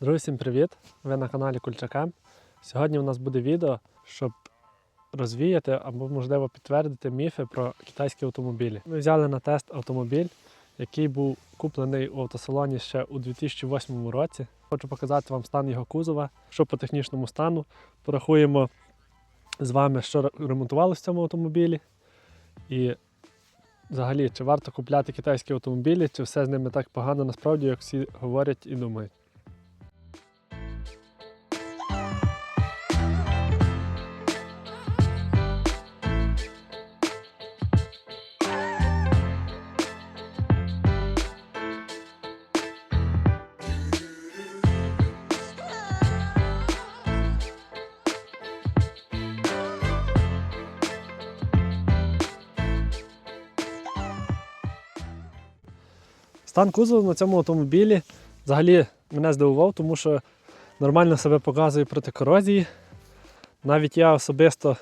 Друзі, всім привіт! Ви на каналі Кульчакем. Сьогодні у нас буде відео, щоб розвіяти або, можливо, підтвердити міфи про китайські автомобілі. Ми взяли на тест автомобіль, який був куплений у автосалоні ще у 2008 році. Хочу показати вам стан його кузова, що по технічному стану. Порахуємо з вами, що ремонтувалося в цьому автомобілі. І взагалі, чи варто купляти китайські автомобілі, чи все з ними так погано насправді, як всі говорять і думають. Стан кузову на цьому автомобілі взагалі мене здивував, тому що нормально себе показує проти корозії. Навіть я особисто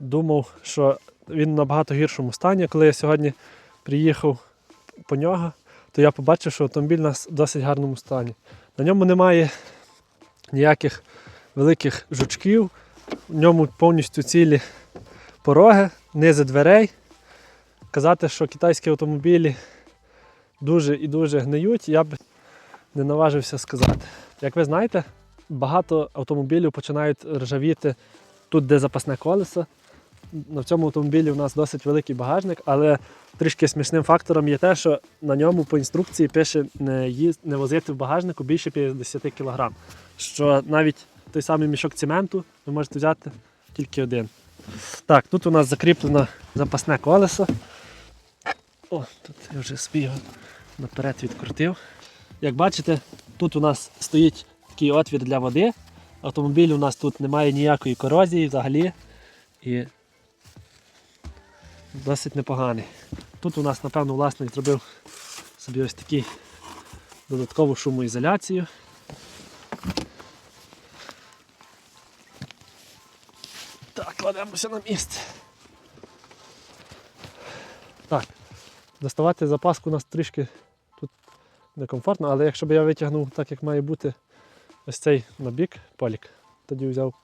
думав, що він в набагато гіршому стані. Коли я сьогодні приїхав по нього, то я побачив, що автомобіль у нас в досить гарному стані. На ньому немає ніяких великих жучків, в ньому повністю цілі пороги, низи дверей. Казати, що китайські автомобілі дуже і дуже гниють, я б не наважився сказати. Як ви знаєте, багато автомобілів починають ржавіти тут, де запасне колесо. На цьому автомобілі у нас досить великий багажник, але трішки смішним фактором є те, що на ньому по інструкції пише не, їз- не возити в багажнику більше 50 кг. Що навіть той самий мішок цементу ви можете взяти тільки один. Так, тут у нас закріплено запасне колесо. О, тут я вже його наперед відкрутив. Як бачите, тут у нас стоїть такий отвір для води. Автомобіль у нас тут немає ніякої корозії взагалі. І досить непоганий. Тут у нас, напевно, власник зробив собі ось такий додаткову шумоізоляцію. Так, кладемося на місце. Так, доставати запаску у нас трішки некомфортно, але якщо б я витягнув так, як має бути ось цей набік полік, тоді взяв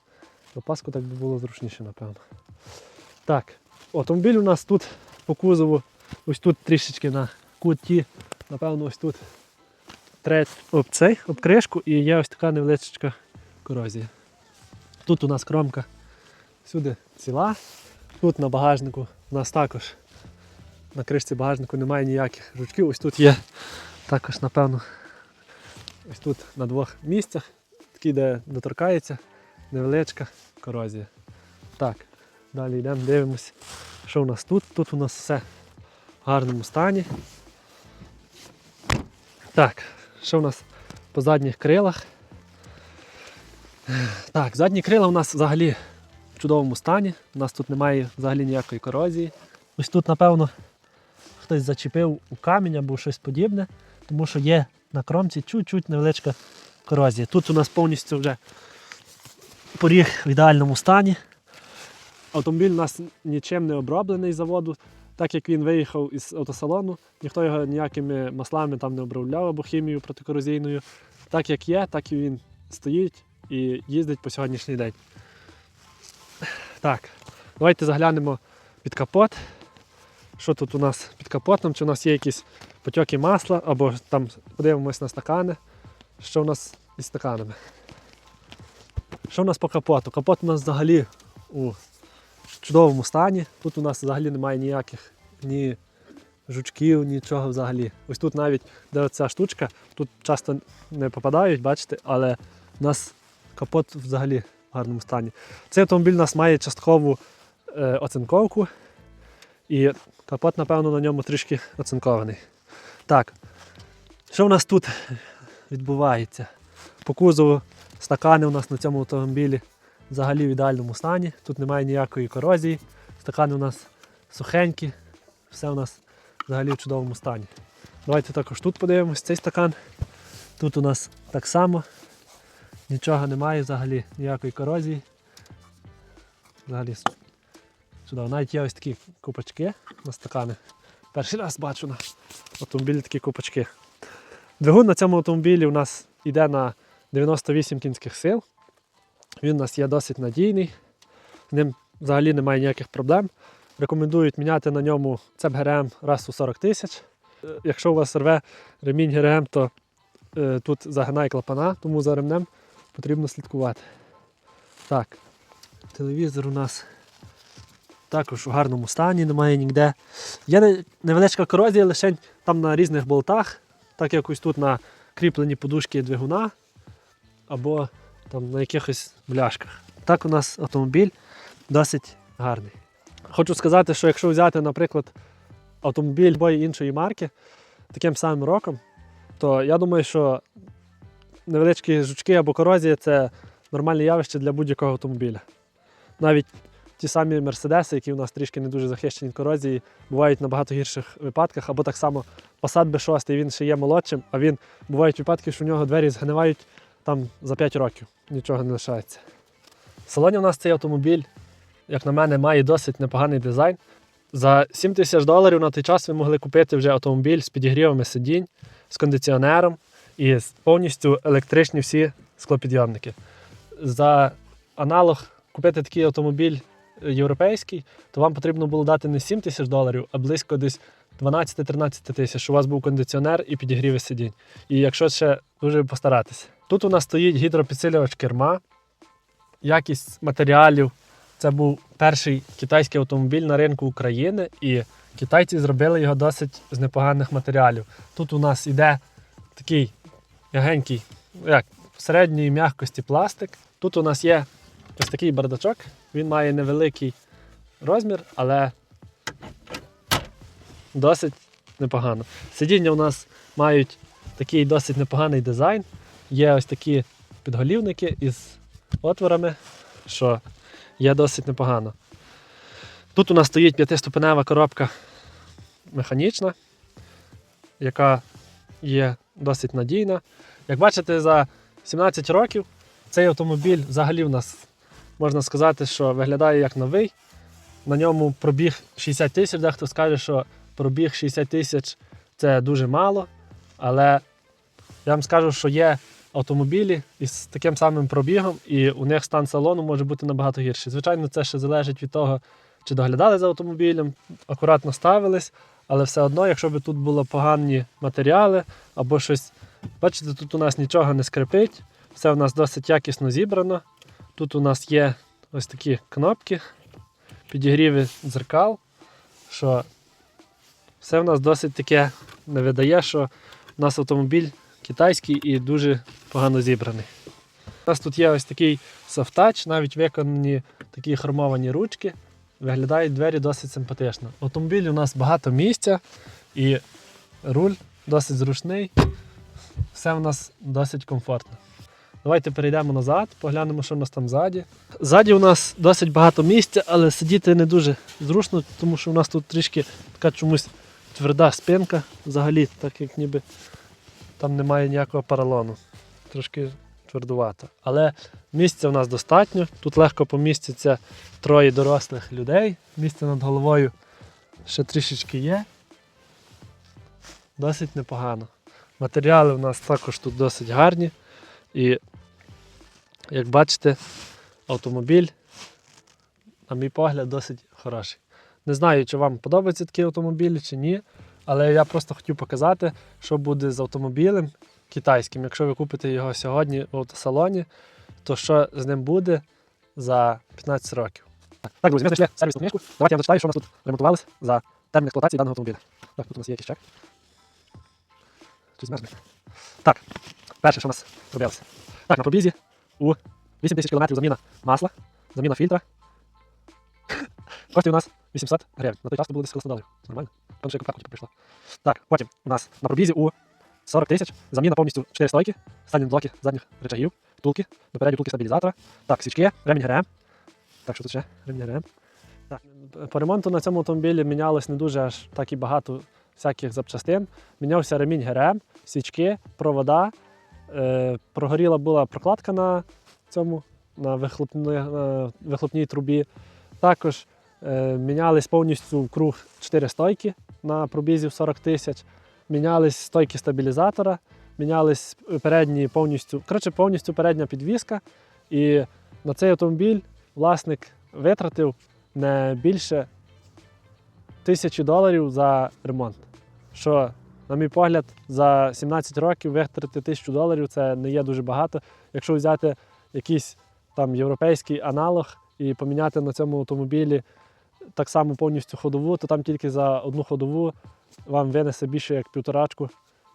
запаску, так би було зручніше, напевно. Так, автомобіль у нас тут по кузову, ось тут трішечки на куті, напевно, ось тут треть об цей, об кришку і є ось така невеличка корозія. Тут у нас кромка всюди ціла, тут на багажнику у нас також на кришці багажнику немає ніяких жучків. Ось тут є також, напевно, ось тут на двох місцях, такі, де доторкається, невеличка корозія. Так, далі йдемо, дивимось, що у нас тут. Тут у нас все в гарному стані. Так, що у нас по задніх крилах? Так, задні крила у нас взагалі в чудовому стані. У нас тут немає взагалі ніякої корозії. Ось тут, напевно, хтось зачепив у камінь або щось подібне, тому що є на кромці чуть-чуть невеличка корозія. Тут у нас повністю вже поріг в ідеальному стані. Автомобіль у нас нічим не оброблений заводу, так як він виїхав із автосалону, ніхто його ніякими маслами там не обробляв або хімією протикорозійною. Так як є, так і він стоїть і їздить по сьогоднішній день. Так, давайте заглянемо під капот що тут у нас під капотом, чи у нас є якісь потьоки масла, або там подивимось на стакани. Що у нас із стаканами? Що у нас по капоту? Капот у нас взагалі у чудовому стані. Тут у нас взагалі немає ніяких ні жучків, нічого взагалі. Ось тут навіть де оця штучка, тут часто не попадають, бачите, але у нас капот взагалі в гарному стані. Цей автомобіль у нас має часткову е, оцинковку. І капот, напевно, на ньому трішки оцинкований. Так, що в нас тут відбувається? По кузову стакани у нас на цьому автомобілі взагалі в ідеальному стані. Тут немає ніякої корозії. Стакани у нас сухенькі, все у нас взагалі в чудовому стані. Давайте також тут подивимось цей стакан. Тут у нас так само нічого немає, взагалі ніякої корозії. Взагалі Чудово. Навіть є ось такі купочки на стакани. Перший раз бачу на автомобілі такі купочки. Двигун на цьому автомобілі у нас йде на 98 кінських сил. Він у нас є досить надійний, з ним взагалі немає ніяких проблем. Рекомендують міняти на ньому цеп ГРМ раз у 40 тисяч. Якщо у вас рве ремінь ГРМ, то е, тут загинає клапана, тому за ремнем потрібно слідкувати. Так, телевізор у нас також у гарному стані, немає ніде. Є невеличка корозія лише там на різних болтах, так як ось тут на кріплені подушки двигуна або там на якихось бляшках. Так у нас автомобіль досить гарний. Хочу сказати, що якщо взяти, наприклад, автомобіль любої іншої марки таким самим роком, то я думаю, що невеличкі жучки або корозія це нормальне явище для будь-якого автомобіля. Навіть ті самі мерседеси, які у нас трішки не дуже захищені корозії, бувають в набагато гірших випадках, або так само Passat B6, він ще є молодшим, а він бувають випадки, що у нього двері згнивають там за 5 років, нічого не лишається. В салоні у нас цей автомобіль, як на мене, має досить непоганий дизайн. За 7 тисяч доларів на той час ви могли купити вже автомобіль з підігрівами сидінь, з кондиціонером і повністю електричні всі склопідйомники. За аналог купити такий автомобіль європейський, то вам потрібно було дати не 7 тисяч доларів, а близько десь 12-13 тисяч, у вас був кондиціонер і підігріви сидінь. І якщо ще дуже постаратися. Тут у нас стоїть гідропідсилювач керма, якість матеріалів. Це був перший китайський автомобіль на ринку України, і китайці зробили його досить з непоганих матеріалів. Тут у нас іде такий м'ягенький, як середньої м'якості пластик. Тут у нас є ось такий бардачок. Він має невеликий розмір, але досить непогано. Сидіння у нас мають такий досить непоганий дизайн. Є ось такі підголівники із отворами, що є досить непогано. Тут у нас стоїть п'ятиступенева коробка механічна, яка є досить надійна. Як бачите, за 17 років цей автомобіль взагалі в нас можна сказати, що виглядає як новий. На ньому пробіг 60 тисяч, дехто скаже, що пробіг 60 тисяч це дуже мало. Але я вам скажу, що є автомобілі із таким самим пробігом, і у них стан салону може бути набагато гірший. Звичайно, це ще залежить від того, чи доглядали за автомобілем, акуратно ставились, але все одно, якщо б тут були погані матеріали або щось. Бачите, тут у нас нічого не скрипить, все у нас досить якісно зібрано. Тут у нас є ось такі кнопки, підігріви дзеркал, що все в нас досить таке не видає, що у нас автомобіль китайський і дуже погано зібраний. У нас тут є ось такий софтач, навіть виконані такі хромовані ручки. Виглядають двері досить симпатично. В автомобілі у нас багато місця і руль досить зручний. Все в нас досить комфортно. Давайте перейдемо назад, поглянемо, що в нас там ззаді. Ззаді у нас досить багато місця, але сидіти не дуже зручно, тому що у нас тут трішки така чомусь тверда спинка взагалі, так як ніби там немає ніякого поролону. Трошки твердувато. Але місця у нас достатньо. Тут легко поміститься троє дорослих людей. Місце над головою ще трішечки є. Досить непогано. Матеріали у нас також тут досить гарні. І, як бачите, автомобіль, на мій погляд, досить хороший. Не знаю, чи вам подобаються такі автомобілі чи ні, але я просто хотів показати, що буде з автомобілем китайським. Якщо ви купите його сьогодні в автосалоні, то що з ним буде за 15 років. Так, друзі, ми знайшли сервісну книжку. Давайте я вам зачитаю, що у нас тут ремонтувалося за термін експлуатації даного автомобіля. Так, тут у нас є якийсь чек. Чи змерзне? Так, перше, що у нас робилося. Так, на пробізі у 8 тисяч кілометрів заміна масла, заміна фільтра. Коштує у нас 800 гривень. На той час це було десь коло 100 доларів. Нормально? Там ще копарку прийшла. Так, потім у нас на пробізі у 40 тисяч заміна повністю 4 стойки, стальні блоки задніх речагів, втулки, допередні втулки стабілізатора. Так, свічки, ремінь ГРМ. Так, що тут ще? Ремінь ГРМ. Так. По ремонту на цьому автомобілі мінялось не дуже аж так і багато всяких запчастин. Мінявся ремінь ГРМ, свічки, провода. Е, прогоріла була прокладка на цьому, на вихлопні, на вихлопній трубі. Також е, мінялись повністю круг 4 стойки на пробізі в 40 тисяч. Мінялись стойки стабілізатора, мінялись передні повністю, коротше, повністю передня підвіска. І на цей автомобіль власник витратив не більше тисячі доларів за ремонт. Що, на мій погляд, за 17 років витратити тисячу доларів це не є дуже багато. Якщо взяти якийсь там європейський аналог і поміняти на цьому автомобілі так само повністю ходову, то там тільки за одну ходову вам винесе більше як півторачку,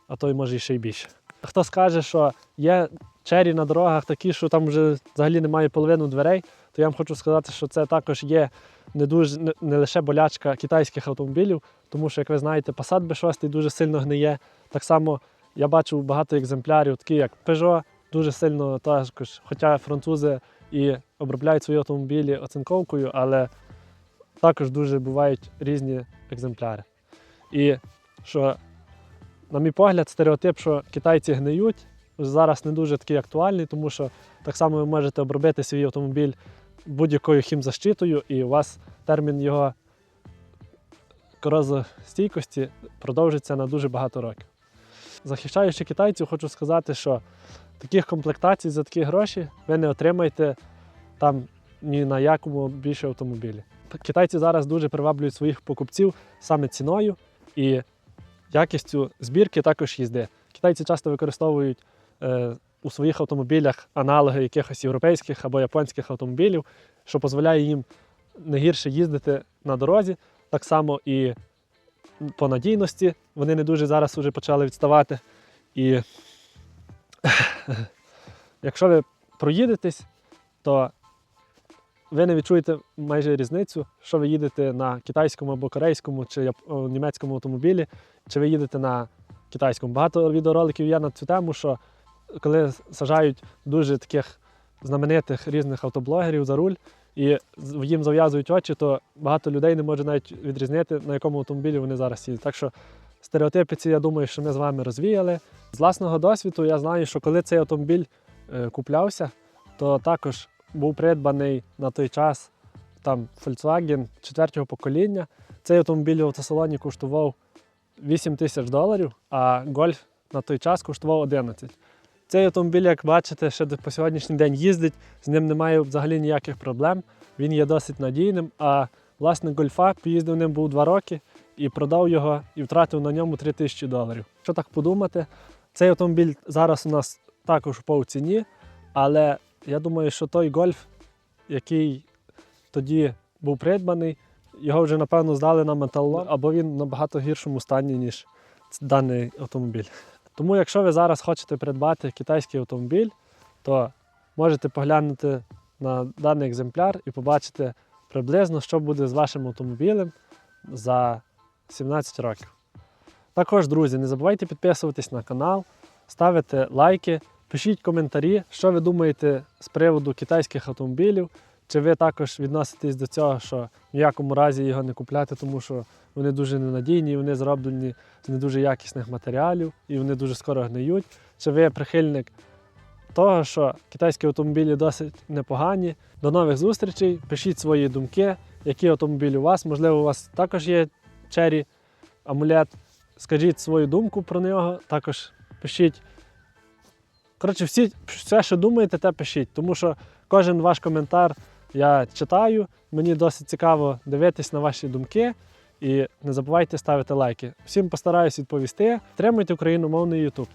а то й може і ще й більше. Хто скаже, що є чері на дорогах такі, що там вже взагалі немає половину дверей, то я вам хочу сказати, що це також є не дуже не, лише болячка китайських автомобілів, тому що, як ви знаєте, Passat B6 дуже сильно гниє. Так само я бачу багато екземплярів, такі як Peugeot, дуже сильно також, хоча французи і обробляють свої автомобілі оцинковкою, але також дуже бувають різні екземпляри. І що, на мій погляд, стереотип, що китайці гниють, зараз не дуже такий актуальний, тому що так само ви можете обробити свій автомобіль будь-якою хімзащитою, і у вас термін його корозостійкості продовжиться на дуже багато років. Захищаючи китайців, хочу сказати, що таких комплектацій за такі гроші ви не отримаєте там ні на якому більше автомобілі. Китайці зараз дуже приваблюють своїх покупців саме ціною і якістю збірки також їзди. Китайці часто використовують е, у своїх автомобілях аналоги якихось європейських або японських автомобілів, що дозволяє їм не гірше їздити на дорозі. Так само і по надійності вони не дуже зараз вже почали відставати. І якщо ви проїдетесь, то ви не відчуєте майже різницю, що ви їдете на китайському або корейському чи німецькому автомобілі, чи ви їдете на китайському. Багато відеороликів є на цю тему, що коли сажають дуже таких знаменитих різних автоблогерів за руль і їм зав'язують очі, то багато людей не може навіть відрізнити, на якому автомобілі вони зараз їдуть. Так що стереотипи ці, я думаю, що ми з вами розвіяли. З власного досвіду я знаю, що коли цей автомобіль е, куплявся, то також був придбаний на той час там Volkswagen четвертого покоління. Цей автомобіль в автосалоні коштував 8 тисяч доларів, а Golf на той час коштував 11. Цей автомобіль, як бачите, ще по сьогоднішній день їздить, з ним немає взагалі ніяких проблем. Він є досить надійним. А власник гольфа поїздив ним був 2 роки і продав його і втратив на ньому 3 тисячі доларів. Що так подумати, цей автомобіль зараз у нас також у ціні, але я думаю, що той гольф, який тоді був придбаний, його вже напевно здали на металлолом, або він набагато гіршому стані, ніж даний автомобіль. Тому, якщо ви зараз хочете придбати китайський автомобіль, то можете поглянути на даний екземпляр і побачити приблизно, що буде з вашим автомобілем за 17 років. Також, друзі, не забувайте підписуватись на канал, ставити лайки, пишіть коментарі, що ви думаєте з приводу китайських автомобілів. Чи ви також відноситесь до цього, що в ніякому разі його не купляти, тому що вони дуже ненадійні, вони зроблені з не дуже якісних матеріалів і вони дуже скоро гниють. Чи ви прихильник того, що китайські автомобілі досить непогані? До нових зустрічей. Пишіть свої думки, які автомобілі у вас. Можливо, у вас також є Cherry амулет. Скажіть свою думку про нього. Також пишіть. Коротше, всі, все, що думаєте, те пишіть, тому що кожен ваш коментар я читаю. Мені досить цікаво дивитись на ваші думки. І не забувайте ставити лайки. Всім постараюсь відповісти. Тримуйте україномовний YouTube.